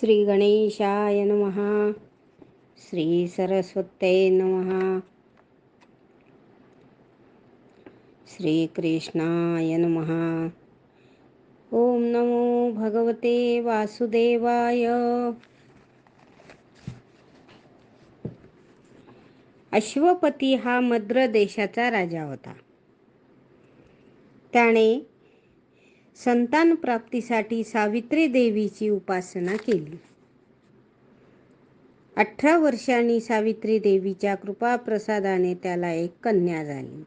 श्री गणेशाय नमः। श्री सरस्वते नमः। श्रीकृष्णाय नमः। ॐ नमो भगवते वासुदेवाय। अश्वपती हा मद्र देशाचा राजा होता. त्याने संतान प्राप्तीसाठी सावित्री देवीची उपासना केली. अठरा वर्षांनी सावित्री देवीच्या कृपा प्रसादाने त्याला एक कन्या झाली.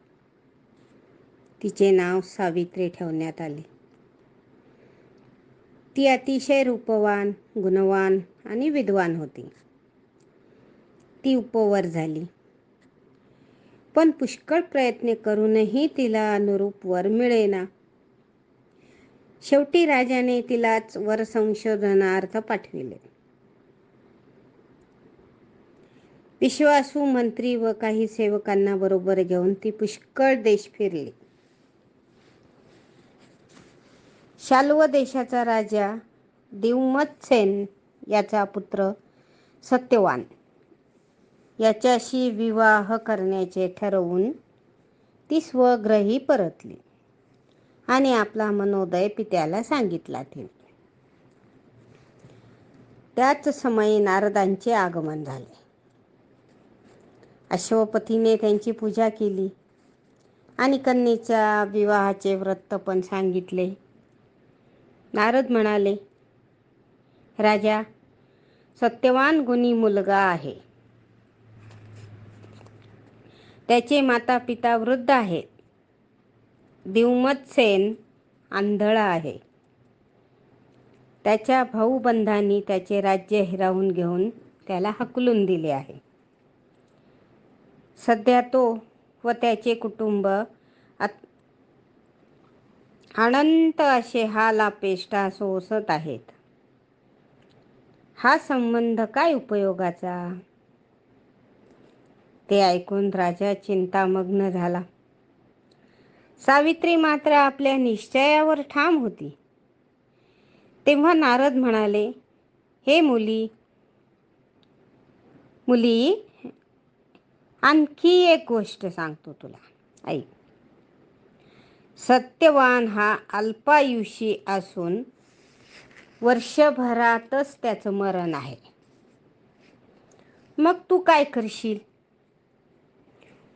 तिचे नाव सावित्री ठेवण्यात आले. ती अतिशय रूपवान गुणवान आणि विद्वान होती. ती उपवर झाली. पण पुष्कळ प्रयत्न करूनही तिला अनुरूप वर मिळेना. शेवटी राजाने तिलाच वर संशोधनार्थ पाठविले. विश्वासू मंत्री व काही सेवकांना बरोबर घेऊन ती पुष्कळ देश फिरली. शाल्व देशाचा राजा दिवमतसेन याचा पुत्र सत्यवान याच्याशी विवाह करण्याचे ठरवून ती स्वग्रही परतली. आणि आपला मनोदय पित्याला सांगितला ते त्याच समयी नारदांचे आगमन झाले. अश्वपतीने त्यांची पूजा केली आणि कन्येच्या विवाहाचे व्रत पण सांगितले. नारद म्हणाले राजा सत्यवान गुणी मुलगा आहे. त्याचे माता पिता वृद्ध आहेत. दिवमतसेन आंधळा आहे. त्याच्या भाऊबंधांनी त्याचे राज्य हिरावून घेऊन त्याला हकलून दिले आहे. सध्या तो व त्याचे कुटुंब अनंत असे हाल अपेष्टा सोसत आहेत. हा संबंध काय उपयोगाचा? ते ऐकून राजा चिंतामग्न झाला. सावित्री मात्र आपल्या निश्चयावर ठाम होती. तेव्हा नारद म्हणाले हे मुली मुली आणखी एक गोष्ट सांगतो तुला. ऐक. सत्यवान हा अल्पायुषी असून वर्षभरातच त्याचं मरण आहे. मग तू काय करशील?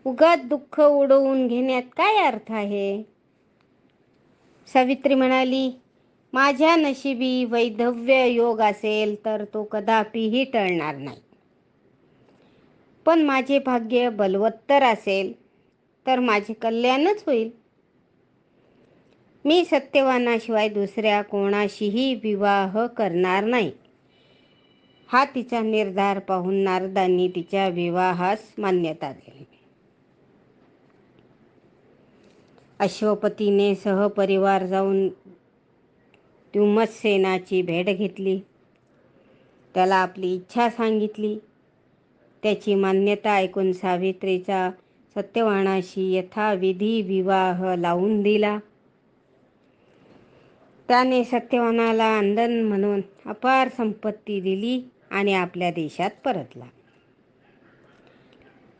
उगाच दुःख उडवून घेण्यात काय अर्थ आहे? सावित्री म्हणाली माझ्या नशिबी वैधव्य योग असेल तर तो कदापिही टळणार नाही. पण माझे भाग्य बलवत्तर असेल तर माझे कल्याणच होईल. मी सत्यवानाशिवाय दुसऱ्या कोणाशीही विवाह करणार नाही. हा तिचा निर्धार पाहून नारदांनी तिच्या विवाहास मान्यता दिली. अश्वपतीने सहपरिवार जाऊन द्युमत्सेनाची भेट घेतली. त्याला आपली इच्छा सांगितली. त्याची मान्यता ऐकून सावित्रीचा सत्यवानाशी यथाविधी विवाह लावून दिला. त्याने सत्यवानाला अंदन म्हणून अपार संपत्ती दिली आणि आपल्या देशात परतला.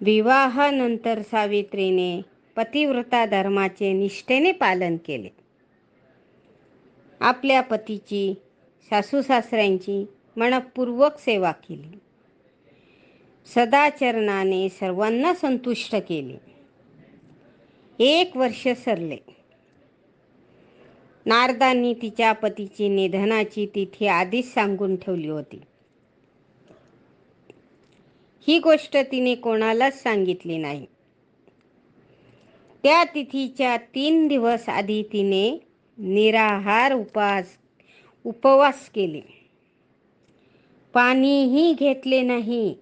विवाहानंतर सावित्रीने पतिव्रता धर्माचे निष्ठेने पालन केले. आपल्या पतीची सासू सासऱ्यांची मनपूर्वक सेवा केली. सदाचरणाने सर्वांना संतुष्ट केले. एक वर्ष सरले. नारदांनी तिच्या पतीची निधनाची तिथी आधीच सांगून ठेवली होती. ही गोष्ट तिने कोणालाच सांगितली नाही. त्या तिथीच्या तीन दिवस आधी तिने निराहार उपास उपवास केले. पाणीही घेतले नाही.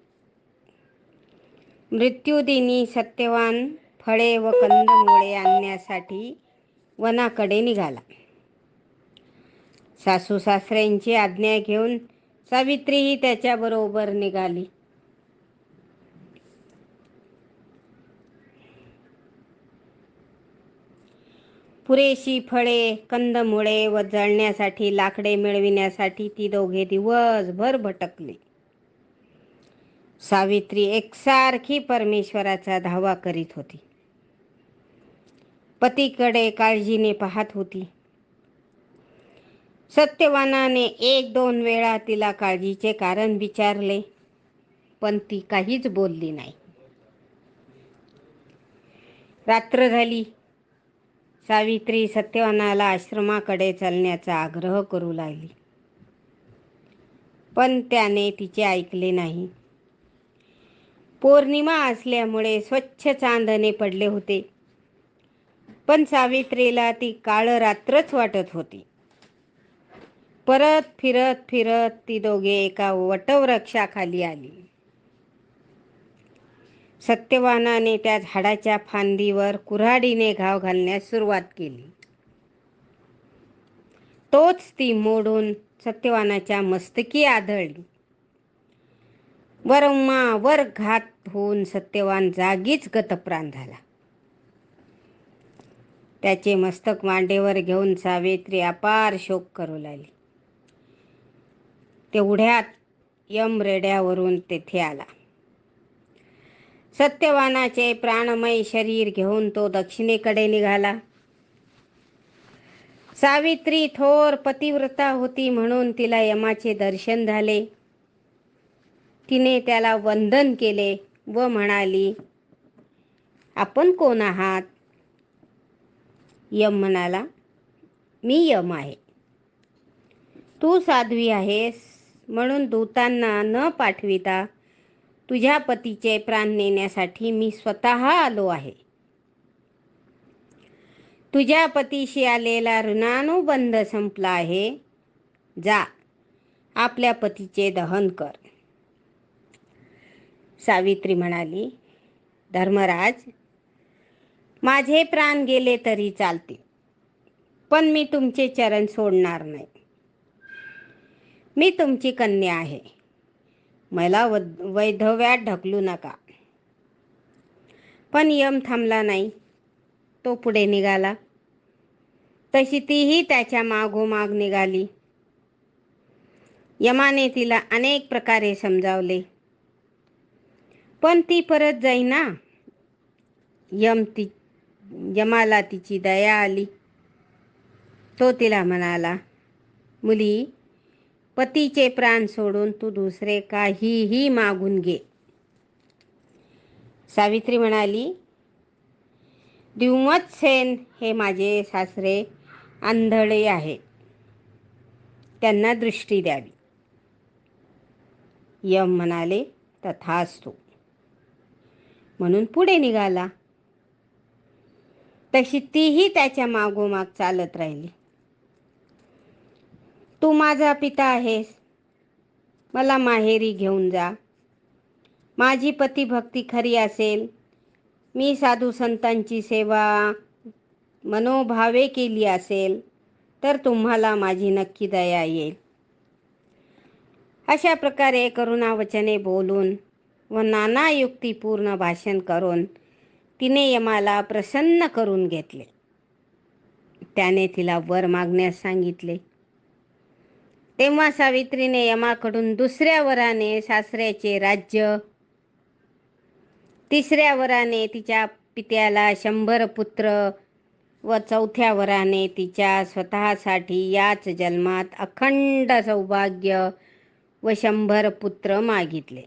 मृत्यूदिनी सत्यवान फळे व कंदमुळे आणण्यासाठी वनाकडे निघाला. सासू सासऱ्यांची आज्ञा घेऊन सावित्रीही त्याच्याबरोबर निघाली. पुरेशी फळे कंदमुळे व जळण्यासाठी लाकडे मिळविण्यासाठी ती दोघे दिवसभर भटकली. सावित्री एकसारखी परमेश्वराचा धावा करीत होती. पतीकडे काळजीने पाहत होती. सत्यवानाने एक दोन वेळा तिला काळजीचे कारण विचारले पण ती काहीच बोलली नाही. रात्र झाली. सावित्री सत्यवानाला आश्रमाकडे चालण्याचा आग्रह करू लागली. पण त्याने तिचे ऐकले नाही. पौर्णिमा असल्यामुळे स्वच्छ चांदणे पडले होते. पण सावित्रीला ती काळ रात्रच वाटत होती. परत फिरत फिरत ती दोघे एका वटवृक्षाखाली आली. सत्यवानाने त्या झाडाच्या फांदीवर कुऱ्हाडीने घाव घालण्यास सुरुवात केली. तोच ती मोडून सत्यवानाच्या मस्तकी आदळली. वरम्मा वर घात होऊन सत्यवान जागीच गतप्राण झाला. त्याचे मस्तक मांडेवर घेऊन सावित्री अपार शोक करू लागली. तेवढ्यात यम रेड्यावरून तेथे आला. सत्यवानाचे प्राणमय शरीर घेऊन तो दक्षिणेकडे निघाला. सावित्री थोर पतिव्रता होती म्हणून तिला यमाचे दर्शन झाले. तिने त्याला वंदन केले व म्हणाली आपण कोण आहात? यम म्हणाला मी यम आहे. तू साध्वी आहेस म्हणून दूतांना न पाठविता तुझ्या पतीचे प्राण नेण्यासाठी मी स्वतः आलो आहे. तुझ्या पतीशी आलेला ऋणानुबंध संपला आहे. जा आपल्या पतीचे दहन कर. सावित्री म्हणाली धर्मराज माझे प्राण गेले तरी चालतील पण मी तुमचे चरण सोडणार नाही. मी तुमची कन्या आहे. मला वैधव्यात ढकलू नका. पण यम थांबला नाही. तो पुढे निघाला. तशी तीही त्याच्या मागोमाग निघाली. यमाने तिला अनेक प्रकारे समजावले. पण ती परत जाईना. यम ती यमाला तिची दया आली. तो तिला म्हणाला मुली पतीचे प्राण सोडून तू दुसरे काहीही मागून घे. सावित्री म्हणाली दिवमतसेन हे माझे सासरे आंधळे आहेत. त्यांना दृष्टी द्यावी. यम म्हणाले तथास्तु म्हणून पुढे निघाला. तशी तीही त्याच्या मागोमाग चालत राहिली. तू माझा पिता आहेस. मला माहेरी घेऊन जा. माझी पतिभक्ती खरी असेल. मी साधू संतांची सेवा मनोभावे केली असेल तर तुम्हाला माझी नक्की दया येईल. अशा प्रकारे करुणावचने बोलून व नाना युक्तीपूर्ण भाषण करून तिने यमाला प्रसन्न करून घेतले. त्याने तिला वर मागण्यास सांगितले. तेव्हा सावित्रीने यमाकडून दुसऱ्या वराने सासऱ्याचे राज्य तिसऱ्या वराने तिच्या पित्याला शंभर पुत्र व चौथ्या वराने तिच्या स्वतःसाठी याच जन्मात अखंड सौभाग्य व शंभर पुत्र मागितले.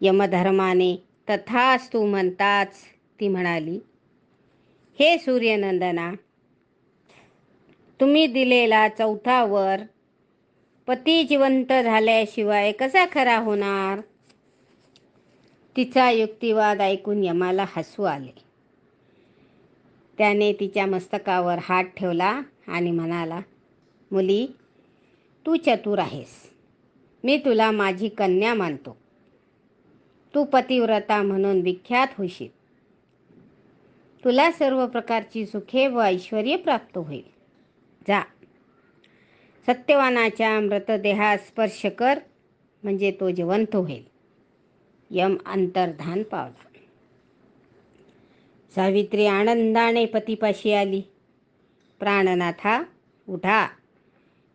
यमधर्माने तथास्तु म्हणताच ती म्हणाली हे सूर्यनंदना तुम्ही दिलेला चौथा वर पती जिवंत झाल्याशिवाय कसा खरा होणार? तिचा युक्तिवाद ऐकून यमाला हसू आले. त्याने तिच्या मस्तकावर हात ठेवला आणि म्हणाला मुली तू चतुर आहेस. मी तुला माझी कन्या मानतो. तू पतिव्रता म्हणून विख्यात होशील. तुला सर्व प्रकारची सुखे व ऐश्वर प्राप्त होईल. जा. सत्यवानाच्या मृतदेहास स्पर्श कर म्हणजे तो जिवंत होईल. यम अंतर्धान पावला. सावित्री आनंदाने पतीपाशी आली. प्राणनाथा उठा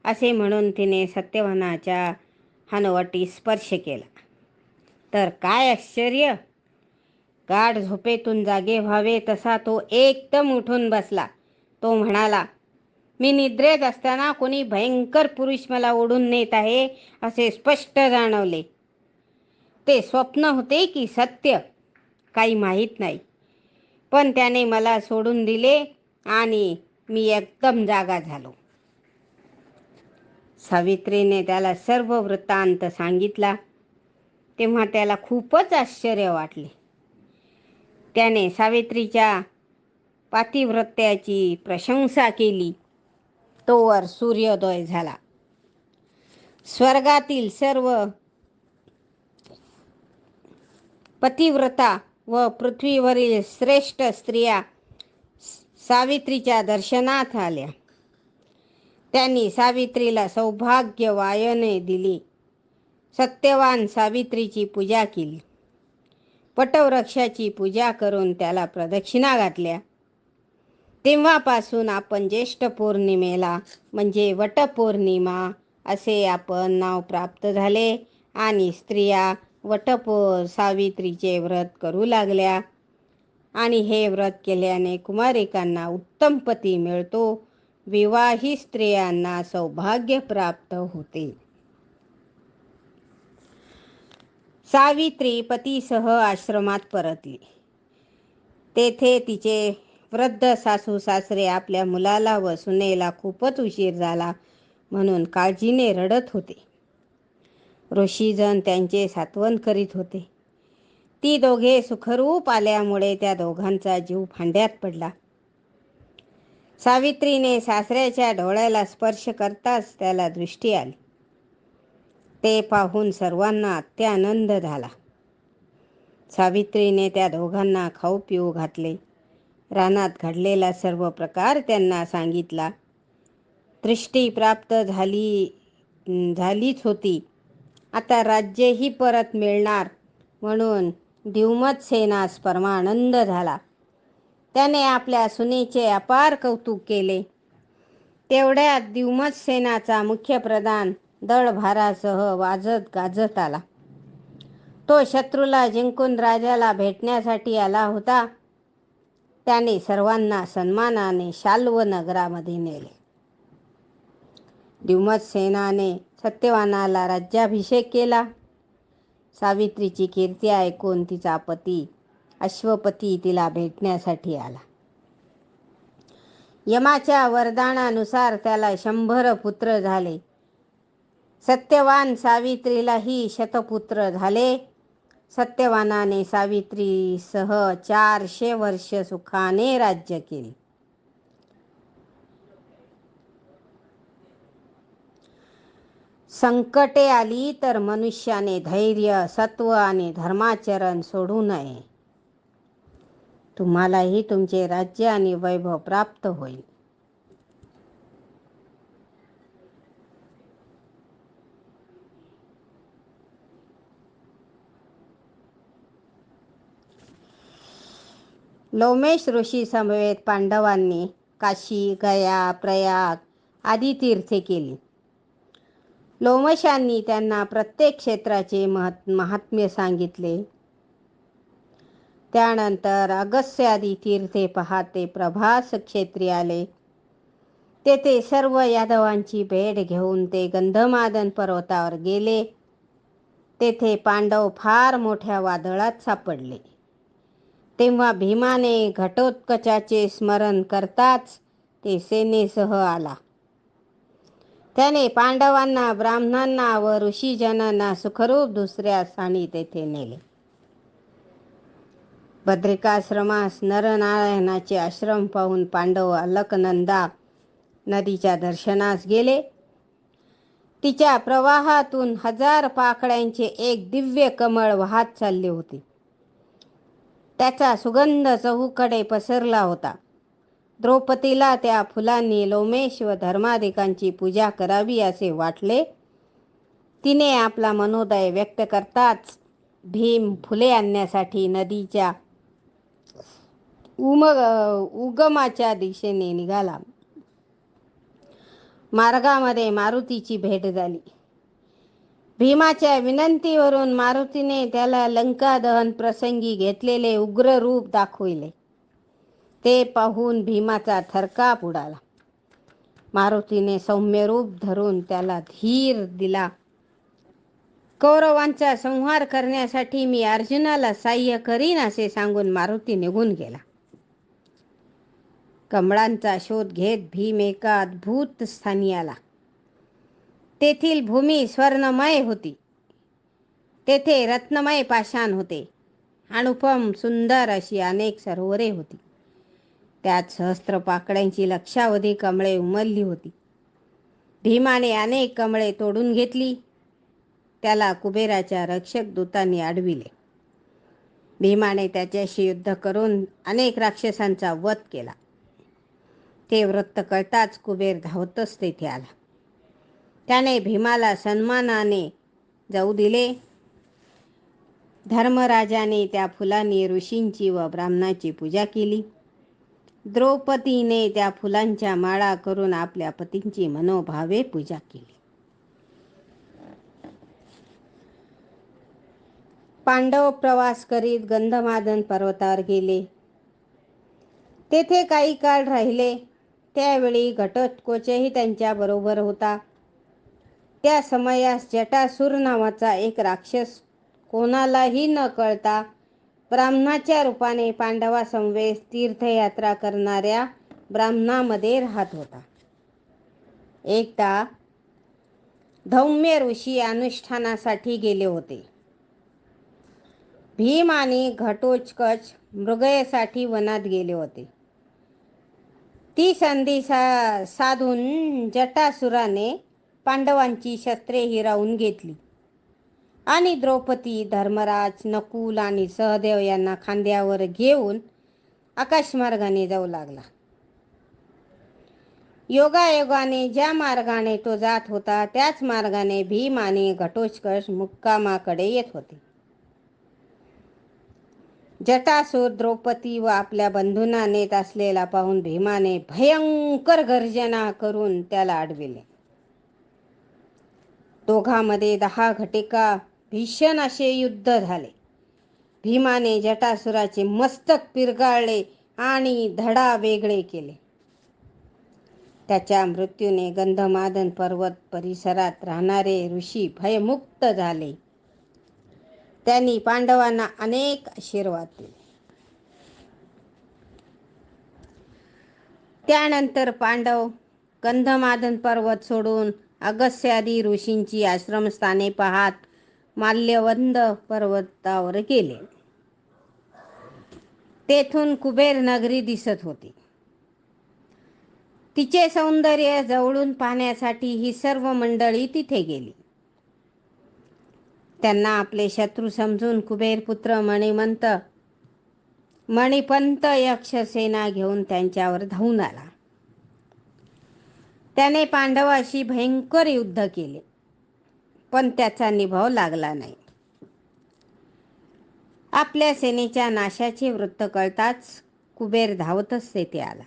असे म्हणून तिने सत्यवानाच्या हनवटी स्पर्श केला. तर काय आश्चर्य! गाढ झोपेतून जागे व्हावे तसा तो एकदम उठून बसला. तो म्हणाला मी निद्रेत असताना कोणी भयंकर पुरुष मला ओढून नेत आहे असे स्पष्ट जाणवले. ते स्वप्न होते की सत्य काही माहीत नाही. पण त्याने मला सोडून दिले आणि मी एकदम जागा झालो. सावित्रीने त्याला सर्व वृत्तांत सांगितला तेव्हा त्याला खूपच आश्चर्य वाटले. त्याने सावित्रीच्या पातिव्रत्याची प्रशंसा केली. तोवर सूर्योदय झाला. स्वर्गातील सर्व पतिव्रता व पृथ्वीवरील श्रेष्ठ स्त्रिया सावित्रीच्या दर्शनात आल्या. त्यांनी सावित्रीला सौभाग्य वायने दिली. सत्यवान सावित्रीची पूजा केली. पटवृक्षाची पूजा करून त्याला प्रदक्षिणा घातल्या. तेव्हापासून आपण ज्येष्ठ पौर्णिमेला म्हणजे वटपौर्णिमा असे आपण नाव प्राप्त झाले आणि स्त्रिया वटपो सावित्रीचे व्रत करू लागल्या. आणि हे व्रत केल्याने कुमारिकांना उत्तम पती मिळतो. विवाही स्त्रियांना सौभाग्य प्राप्त होते. सावित्री पतीसह आश्रमात परतली. तेथे तिचे वृद्ध सासू सासरे आपल्या मुलाला व सुनेला खूपच उशीर झाला म्हणून काळजीने रडत होते. ऋषीजन त्यांचे सात्वन करीत होते. ती दोघे सुखरूप आल्यामुळे त्या दोघांचा जीव फांड्यात पडला. सावित्रीने सासऱ्याच्या डोळ्याला स्पर्श करताच त्याला दृष्टी आली. ते पाहून सर्वांना अत्यानंद झाला. सावित्रीने त्या दोघांना खाऊ पिऊ घातले. रानात घडलेला सर्व प्रकार त्यांना सांगितला. दृष्टी प्राप्त झाली झालीच होती. आता राज्यही परत मिळणार म्हणून दिवमत सेनास परमानंद झाला. त्याने आपल्या सुनेचे अपार कौतुक केले. तेवढ्यात दिवमत सेनाचा मुख्य प्रधान दळभारासह वाजत गाजत आला. तो शत्रूला जिंकून राजाला भेटण्यासाठी आला होता. त्याने सर्वांना सन्मानाने शाल्व नगरामध्ये नेले. द्युमत सेनाने सत्यवानाला राज्याभिषेक केला. सावित्रीची कीर्ती ऐकून तिचा पती अश्वपती तिला भेटण्यासाठी आला. यमाच्या वरदानानुसार त्याला शंभर पुत्र झाले. सत्यवान सावित्रीलाही शतपुत्र झाले. सत्यवानाने सावित्रीसह चारशे वर्ष सुखाने राज्य केले. संकटे आली तर मनुष्याने धैर्य सत्व आणि धर्माचरण सोडू नये. तुम्हालाही तुमचे राज्य आणि वैभव प्राप्त होईल. लोमेश ऋषी समवेत पांडवांनी काशी गया प्रयाग आदी तीर्थे केली. लोमशांनी त्यांना प्रत्येक क्षेत्राचे महत् महात्म्य सांगितले. त्यानंतर अगस्त्य आदी तीर्थे पहाते प्रभास क्षेत्री आले. तेथे सर्व यादवांची भेट घेऊन ते गंधमादन पर्वतावर गेले. तेथे पांडव फार मोठ्या वादळात सापडले. तेव्हा भीमाने घटोत्कचाचे स्मरण करताच ते सेनेसह आला. त्याने पांडवांना ब्राह्मणांना व ऋषीजनांना सुखरूप दुसऱ्या स्थानी तेथे नेले. बद्रिकाश्रमास नरनारायणाचे आश्रम पाहून पांडव अलकनंदा नदीच्या दर्शनास गेले. तिच्या प्रवाहातून हजार पाकळ्यांचे एक दिव्य कमळ वाहत चालले होते. त्याचा सुगंध चहूकडे पसरला होता. द्रौपदीला त्या फुलांनी लोमेश व धर्माधिकांची पूजा करावी असे वाटले. तिने आपला मनोदय व्यक्त करताच भीम फुले आणण्यासाठी नदीच्या उमग उगमाच्या दिशेने निघाला. मार्गामध्ये मारुतीची भेट झाली. भीमाच्या विनंतीवरून मारुतीने त्याला लंका दहन प्रसंगी घेतलेले उग्र रूप दाखविले. ते पाहून भीमाचा थरकाप उडाला. मारुतीने सौम्य रूप धरून त्याला धीर दिला. कौरवांचा संहार करण्यासाठी मी अर्जुनाला साह्य करीन असे सांगून मारुती निघून गेला. कमळांचा शोध घेत भीम एका अद्भुत स्थानी आला. तेथील भूमी स्वर्णमय होती. तेथे रत्नमय पाषाण होते. अनुपम सुंदर अशी अनेक सरोवरे होती. त्यात सहस्त्र पाकड्यांची लक्षावधी कमळे उमलली होती. भीमाने अनेक कमळे तोडून घेतली. त्याला कुबेराच्या रक्षक दूतांनी अडविले. भीमाने त्याच्याशी युद्ध करून अनेक राक्षसांचा वध केला. ते वृत्त कळताच कुबेर धावतच तेथे आला. त्याने भीमाला सन्मानाने जाऊ दिले. धर्मराजाने त्या फुलांनी ऋषींची व ब्राह्मणाची पूजा केली. द्रौपदीने त्या फुलांच्या माळा करून आपल्या पतींची मनोभावे पूजा केली. पांडव प्रवास करीत गंधमादन पर्वतावर गेले. तेथे काही काळ राहिले. त्यावेळी घटोत्कोचही त्यांच्याबरोबर होता. त्या समयास जटासूर नावाचा एक राक्षस कोणालाही न कळता ब्राह्मणाच्या रूपाने पांडवासमवेत तीर्थयात्रा करणाऱ्या ब्राह्मणामध्ये राहत होता. एकदा धौम्य ऋषी अनुष्ठानासाठी गेले होते. भीम आणि घटोचकच मृगयसाठी वनात गेले होते. ती संधी सा साधून जटासुराने पांडवांची शस्त्रे हिरावून घेतली. आणि द्रौपदी धर्मराज नकुल आणि सहदेव यांना खांद्यावर घेऊन आकाशमार्गाने जाऊ लागला. योगायोगाने ज्या मार्गाने तो जात होता त्याच मार्गाने भीम आणि घटोत्कच मुक्कामाकडे येत होते. जटासूर द्रौपदी व आपल्या बंधूंना नेत असलेला पाहून भीमाने भयंकर गर्जना करून त्याला अडविले. दोघांमध्ये दहा घटिका भीषण असे युद्ध झाले. भीमाने जटासुराचे मस्तक पिरगाळले आणि धडा वेगळे केले. त्याच्या मृत्यूने गंधमादन पर्वत परिसरात राहणारे ऋषी भयमुक्त झाले. त्यांनी पांडवांना अनेक आशीर्वाद दिले. त्यानंतर पांडव गंधमादन पर्वत सोडून अगस्यादी ऋषींची आश्रमस्थाने पाहत माल्यवंद पर्वतावर गेले. तेथून कुबेर नगरी दिसत होती. तिचे सौंदर्य जवळून पाहण्यासाठी ही सर्व मंडळी तिथे गेली. त्यांना आपले शत्रू समजून कुबेर पुत्र मणिमंत मणिपंत यक्षसेना घेऊन त्यांच्यावर धावून आला. त्याने पांडवाशी भयंकर युद्ध केले. पण त्याचा निभाव लागला नाही. आपल्या सेनेच्या नाशाचे वृत्त कळताच कुबेर धावतच तेथे आला.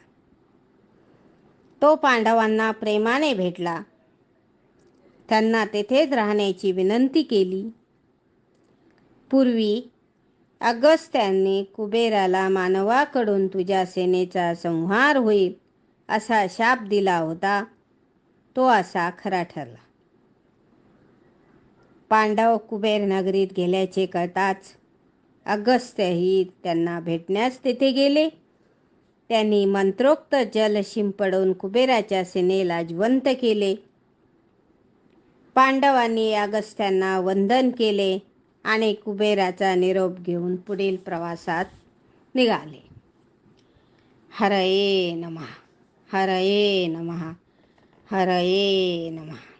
तो पांडवांना प्रेमाने भेटला. त्यांना तेथेच राहण्याची विनंती केली. पूर्वी अगस्त्यांनी कुबेराला मानवाकडून तुझ्या सेनेचा संहार होईल असा शाप दिला होता. तो असा खरा ठरला. पांडव कुबेर नगरीत गेल्याचे कळताच अगस्त्यही त्यांना भेटण्यास तेथे गेले. त्यांनी मंत्रोक्त जल शिंपडून कुबेराच्या सेनेला जिवंत केले. पांडवांनी अगस्त्यांना वंदन केले आणि कुबेराचा निरोप घेऊन पुढील प्रवासात निघाले. हरये नमः हरये नमः. हरये नमः।